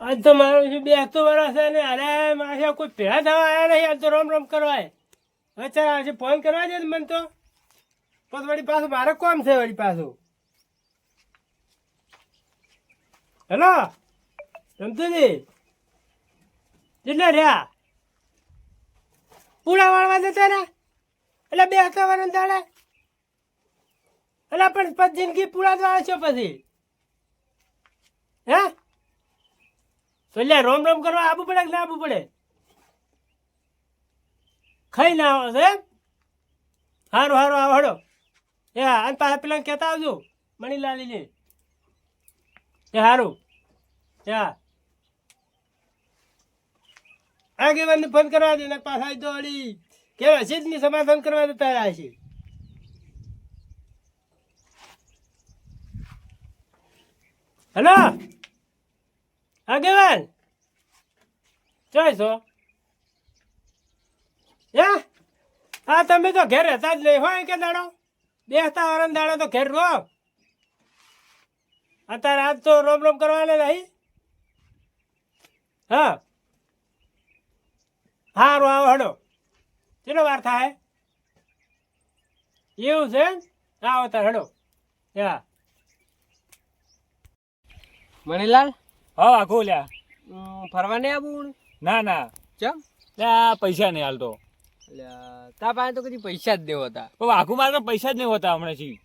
આજ તો મારું છે બે તો વર્ષ છે ને, અરે મારે કોઈ ભેળા થવા આવ્યા નહીં, આજ તો રોમ રોમ કરવાય હવે ચાલ, આજે ફોન કરવા દે મને તો. પછી વળી પાછું મારે કોમ છે વળી પાછું. હેલો? રમતુજી? કેટલા રહ્યા? પૂળા વાળવા જતા ને એટલે બે હતા વરણ દાડે એટલે પણ જિંદગી પૂળા જ છો પછી. હે? તો લે, રોમ રોમ કરવા આવવું પડે કે ના આવવું પડે? ખાઈ ના આવો, સાહેબ? હારું હારું, આવો, હડો. એ અને પાછા પેલા કહેતા આવજો મણીલાલીને એ, હારું. એ, હા. આગેવાનને ફોન કરવા દે ને પાછા વળી. કેવા સીધની સમાધાન કરવા દેતા રહ્યા છે. હેલો? આગેવાન! ચોય યા હા? તમે તો ઘેર રહેતા જ નહીં હોય કે દાડો? બેસતા વાળા દાડો તો ઘેર રહો. અત્યારે આજ તો રોમ રોમ કરવાને નહીં હા. સારું આવો હડો. કેટલો વાર થાય? એવું છે આવો તાર હડો. હા મણીલાલ? હા આખો લ્યા ફરવા નહીં આવું ના ના. ચમ? ના પૈસા નહીં હાલતો. તા પાસે તો કદી પૈસા જ દેવો હતા. પણ આખું મારે તો પૈસા જ નહીં હોતા હમણાંથી.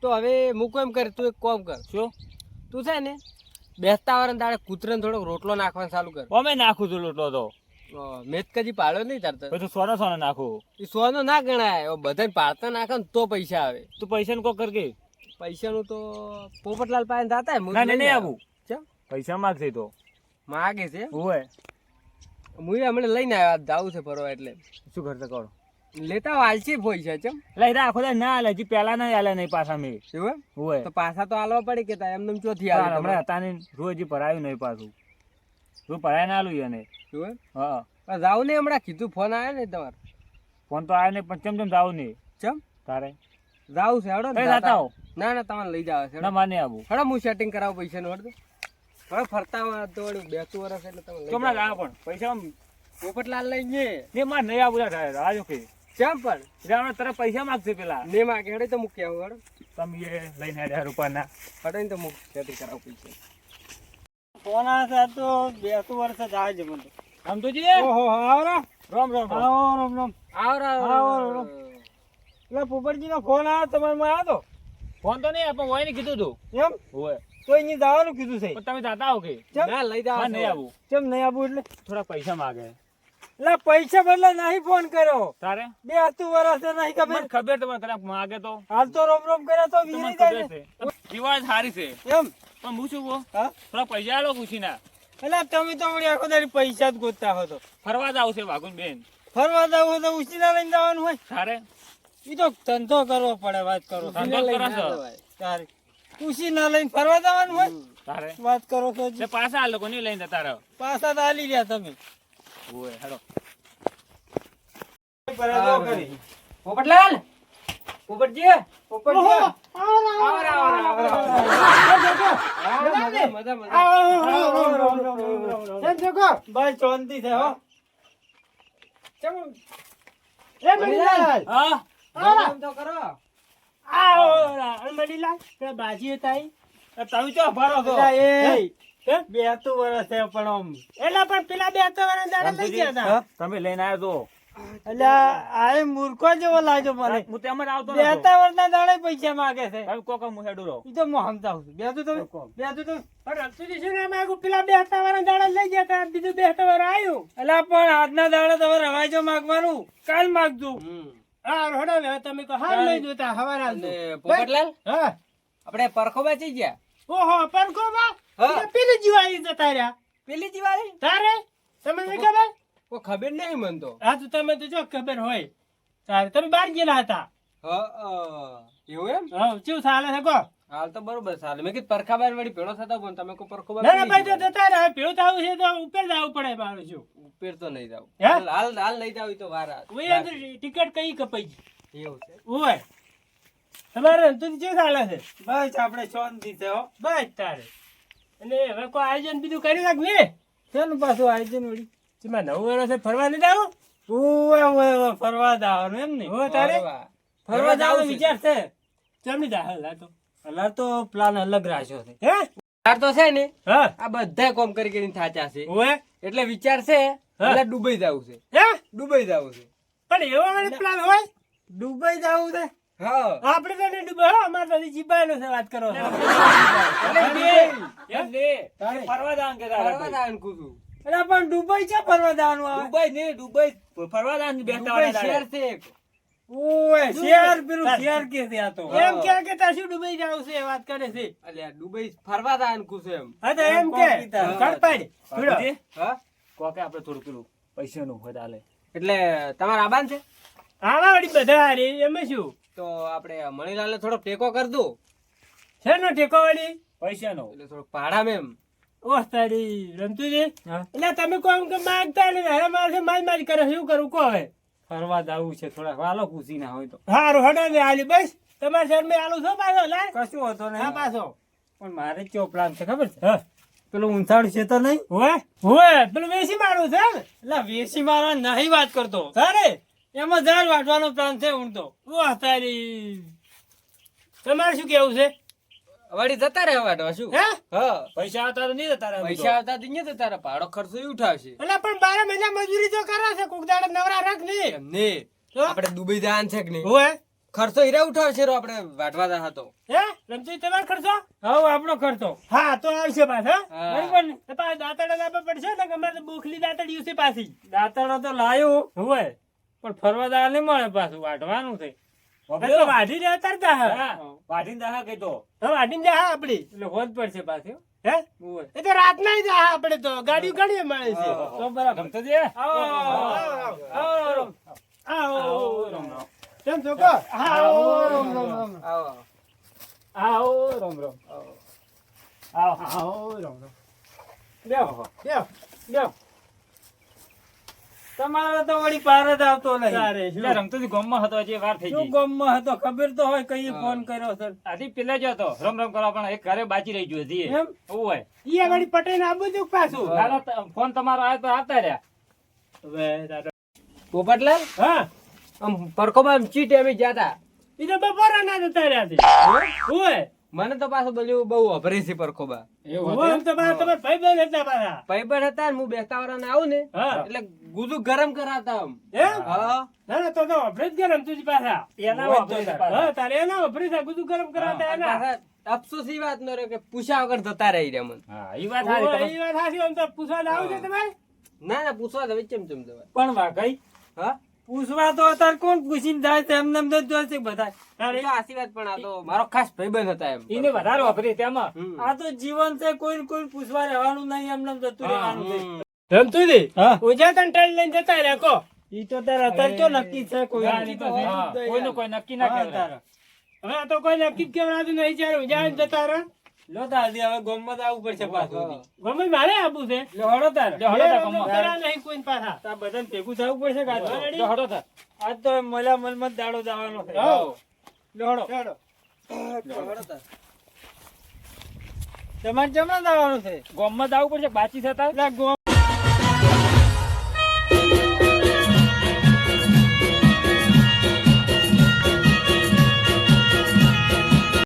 તો હવે મૂકો એમ કર તું એક કોમ કર. શું? તું છે ને બેસતા વાળા તારે કૂતરાને થોડોક રોટલો નાખવાનું ચાલુ કર. અમે નાખું છું રોટલો તો. મેં કદી પાડ્યો નહીં તાર તો. પછી સોનો સોનો નાખું. એ સોનો ના ગણાય. બધા બધાને પાડતા નાખે ને તો પૈસા આવે. તું પૈસા કો કર કે. પૈસાનું તો પોપટલાલ પાસે થતા ના નહીં આવું. આવું પૈસા માગશે તો. માગે છે? હોય. હું હમણાં લઈને આવ્યા જાવું છે ફરવા એટલે. શું કરતા કરો લેતા વાલચી પૈસા ચમ. લઈ રાખો આખો દાડો ના આલે હજી પેલા ના આલે નહીં પાછા મેં. શું હોય. તો પાછા તો હાલવા પડે કે એમ ચોથી આવે હમણાં હતા ને રોજ હજી ભરાયું નહીં પાછું. તું ભરાય ના આલું એને. શું? હા. જાવું નહીં હમણાં? કીધું ફોન આવ્યો ને તમારે. ફોન તો આવ્યો નહીં પણ ચમ ચમ જાવું નહીં? ચમ? તારે? જાવું છે હડો ને? ના ના તમારે લઈ જાવ છે ના માને આવું. હડો હું સેટિંગ કરાવું પૈસા નું હડો. હવે ફરતા દોડું તો તું વર્ષ એટલે તમે હમણાં જાઓ. પણ. પૈસા આમ પોપટલાલ લઈ જઈએ ને મારે નહીં આવું થાય રાજો કે કેમ પણ? એટલે હમણાં પૈસા માગશે પેલા. ને માગે કે તો મૂકી આવું હડો. તમે એ લઈને આવ્યા રૂપાના. હડે તો મૂક ખેતી કરાવ પૈસા ફોન આવે તો બેસતું વર્ષ જ આવે છે મને. આમ તો જી ઓહો આવરા રામ રામ રામ. આવો રામ રામ. આવો આવો, આવો. એટલે પોપટજી નો ફોન આવ્યો તમારે માં તો? ફોન તો નહીં પણ હોય ને કીધું તું તો. એમ? હોય. તો અહીંયા જવાનું કીધું છે. તમે જાતા આવો કે? ના લઈ જાવ નહીં આવું. કેમ નહીં આવું એટલે? થોડા પૈસા માગે. એટલે પૈસા બદલે નહીં ફોન કર્યો. તારે? બે હતું વર્ષ નહીં ખબર. ખબર તો તને માગે તો. હાલ તો રોમ રોમ કરે તો વીરી જાય દિવાળી સારી છે. એમ? પણ હું શું હા? થોડા પૈસા આલો પૂછી ના એટલે તમે તો વળી આખો દાડી પૈસા જ ગોતતા હો તો. ફરવા જાવ છે વાઘુન બેન. ફરવા જાવ તો ઉછીના લઈને જવાનું હોય. તારે? એ તો ધંધો કરવો પડે વાત કરો. ધંધો કરો ના છો ના લઈને ફરવા જવાનું હોય તારે વાત કરો છો તે પાછા આ લોકો નહીં લઈને જતા રહો પાછા તો હાલી રહ્યા તમે ઓય હેડો પોપટલાલ પોપટજી પોપટજી, મજા મજા મજા કેમ છો કો? બસ શાંતિ છે હો ચમ એ મણીલાલ હા આમ તો કરો અરે મણીલાલ તે બાજી હતા ઈ? તમે ચો ભરો છો? એ. બે હતું વર્ષ છે પણ આમ. એલા પણ પેલા બે વર્ષ દાડા લઈ ગયા હતા. તમે લઈને આવ્યો એટલે આ મૂર્ખો જેવો લાગ્યો મને. તો હું તેમ જ આવતો બે. હતા વર્ષના દાડે પૈસા માંગે છે. તમે કોક હું હેડું રહો. ઈ તો હું સમજાવું છું. બે તમે? બે તમે? પણ રમતુજી છે ને એમાં પેલા બે વાળા દાડા લઈ ગયા હતા. બીજું બે હતા વાળા આવ્યું એટલે પણ આજના દાડે તમે રવાજો માગવાનું. કાલ માગજો. હડો ને તમે તો હાલ લઈ જોતા હવાર પોપટલાલ? હા. આપણે પરખો બાચી ગયા? ઓહો પરખોબા હા. પેલી જીવાળી જતા રહ્યા પેલી જીવાળી? તારે? તમે નહીં ખબર? ખબર નહીં મન તો. હા તો તમે તો જો ખબર હોય. તારે. તમે બહાર ગયેલા હતા. હા. એવું એમ? હા શું ચાલે છે કહો? હાલ તો બરોબર ચાલે મેં કીધું પરખા બાર વાળી ભેળો થતા પણ તમે કોઈ પરખો બાર ના ના ભાઈ તો જતા રહે. પેલું થવું છે તો ઉપર જાવું પડે મારું શું ઉપર તો નહીં જાવ? હાલ હાલ હાલ નહીં જાવ તો વાર. ઓય અંદર ટિકિટ કઈ કપાઈ ગઈ? એવું છે? ઓય તમારે તું જે ચાલે છે? બસ આપણે શાંતિ છે હો. બસ તારે. અને હવે કોઈ આયોજન બીજું કરી નાખ ને ચાલ પાછું આયોજન વળી? તેમાં નવું વર્ષે ફરવા નહીં જાવ? ઓય ઓવે ફરવા જાવ એમ ને? હો તારે? ફરવા. જવું છે. વિચાર છે. ચમની જા હાલ તો? અલા તો પ્લાન અલગ રાખ્યો છે. હે? તાર તો છે ને હા. આ બધા કોમ કરી કરીને થાચા છે. ઓએ એટલે વિચાર છે એટલે દુબઈ જવું છે. હે? દુબઈ જવું છે. પણ એવો મને પ્લાન હોય? દુબઈ જવું છે? હા. આપણે તો નહીં ડૂબે હા અમારે તો જીબાનો છે વાત કરો ને ફરવા જવાનું કે તારે ફરવા જવાનું કુતું છું. પણ દુબઈ છે ફરવા જવાનું દુબઈ ને દુબઈ ફરવા જવાનું બેસતા વાળા શહેર છે ઓવે શેર પેલું શેર કે છે આ તો? એમ કે કે તા શું ડૂબાઈ જાવ છે વાત કરે છે. અલ્યા દુબઈ ફરવા જવાનું કહું છું એમ. હા તો એમ કે કડપાડ? ભીડો. હા કોકે આપણે થોડું પેલું પૈસાનું હોય ચાલે એટલે તમારે આબાન છે? આવા વળી બધા રે એમ શું? તો આપણે મણીલાલે થોડો ટેકો કર દો. શેનો ટેકો વળી? પૈસાનો. એટલે થોડો ભાડા એમ. ઓહ તારી રમતુજી હા. એટલે તમે કોમ કે માંગતા ને હરે મારે માલ મારી કરે શું કરું કો હવે? ફરવા જવું છે થોડા વાલો ખુશી ના હોય તો. સારું હડો ને આલી બસ. તમારે શહેરમાં આલું છો પાછો લા કશું હોતો નહીં. પાછો. પણ મારે કેવો પ્લાન છે ખબર છે? હા. પેલું ઊંચાડ છે તો નહીં? હોય હોય પેલું વેસી મારું છે એટલે વેસી મારવા નહીં વાત કરતો. અરે. એમાં ઝાડ વાટવાનો પ્લાન છે હું તો વાહ તારી. તમારે શું કેવું છે? વળી જતા રહેવા વાટવા શું? હે? હા. પૈસા આવતા તો નહીં જતા રહે પૈસા આવતા તો અહીંયા જતા રહે ભાડો ખર્ચો ઉઠાવશે. એટલે પણ બાર મહિના મજૂરી તો કરે છે કોક દાડે નવરા રાખ નહીં. એમ ને આપણે દુબઈ જવાનું છે કે નહીં? હોય ખર્ચો હીરા ઉઠાવશે રો આપણે વાટવા દા હતો હે? રમજી તમારે ખર્ચો? હા આપણો ખર્ચો. હા તો આવશે પાછા બરાબર ને પાછા દાંતડા લાવવા પડશે ને કે અમારે બોખલી દાંતડી છે પાછી. દાંતડો તો લાયો. હોય પણ ફરવા દા નહીં મળે પાછું વાટવાનું તો વાઢી દે ઉતારતા હા હા, વાટીને દાહા કીધો હા વાઢીને જા હા આપડી એટલે હોજ પડશે પાછું હે. એ તો રાતના જા હા આપણે તો ગાડીઓ ગાડીએ મળે છે તો બરાબર ગમતો જે આવો આવો આવો આવો આવો, રામ રામ. કેમ છો કો આવો રામ રામ રામ આવો આવો રામ રામ આવો આવો રામ રામ બેહો કેમ બેહો તમારે તો વળી પાર જ આવતો નહીં. ગામમાં હતો હજી વાર થઈ ગઈ. ગામમાં હતો? ખબર તો હોય કઈ ફોન કર્યો સર આથી પેલા જ હતો. રમ રમ કરવા પણ એક ઘરે બાજી રહી ગયો હજી એમ? હોય. ઈ આગળ પટેલ આબુ છું પાછું. ફોન તમારો આવ્યો તો આવતા રહ્યા. હવે દાદા. પોપટલાલ હા? આમ ચીટ એવી જતા ઈ તો બપોરા ના જતા રહ્યા છે. હોય? મને તો પાછું બોલ્યું બહુ અભરે છે પરખોબા એવું પાછા તમારા ભાઈબંધ હતા પાછા હું બેસતા વાળાને આવું ને એટલે ગુજુ ગરમ કરાવતા આમ. હા. ના ના તો તો અભરે જ ગરમ તુજી પાછા. એના. પાછા. હા તારે એના અભરે છે બધું ગરમ કરાવતા એના. પાછા વાત નો રહ્યો કે પૂછ્યા વગર જતા રહી રહ્યા મને. હા એ વાત સારી હોય, વાત સાચી આમ તો પૂછવા આવું છે ના ના પૂછવા તો ચમ ચમ જવાય. પણ વાઘાઈ હા? પૂછવા તો અત્યારે કોણ પૂછીને જાય છે? એમ તો છે બધા આશીર્વાદ પણ આ તો મારો ખાસ ભાઈબંધ હતા એમ. એને વધારે વાપરી તેમાં આ તો જીવન છે કોઈ કોઈ પૂછવા રહેવાનું નહીં એમને એમ જતું રહેવાનું હા. ઉજા તને ટ્રેન લઈને જતા રહ્યા કો? ઈ તો તારે અત્યારે તો નક્કી છે કોઈ કોઈનું કોઈ નક્કી ના કહેવાય. હવે આ તો કોઈ નક્કી કેવડાતું નહીં જ્યારે ઉજા ને જતા રહ્યા. લો તારથી હવે ગામમાં આવવું પડશે પાછું. હા. મારે આબુ છે? લો હળો તાર. બે રમો કરા નહીં કોઈ પાછા. તાર બધાને ભેગું થવું પડશે કે આજ લો હળો તાર. આજ તો મલા મન જ દાડો જવાનો છે. હા. લો હળો. તાર. તમારે જમણા જવાનું છે? ગામમાં આવું આવવું પડશે બાચી થતા એટલે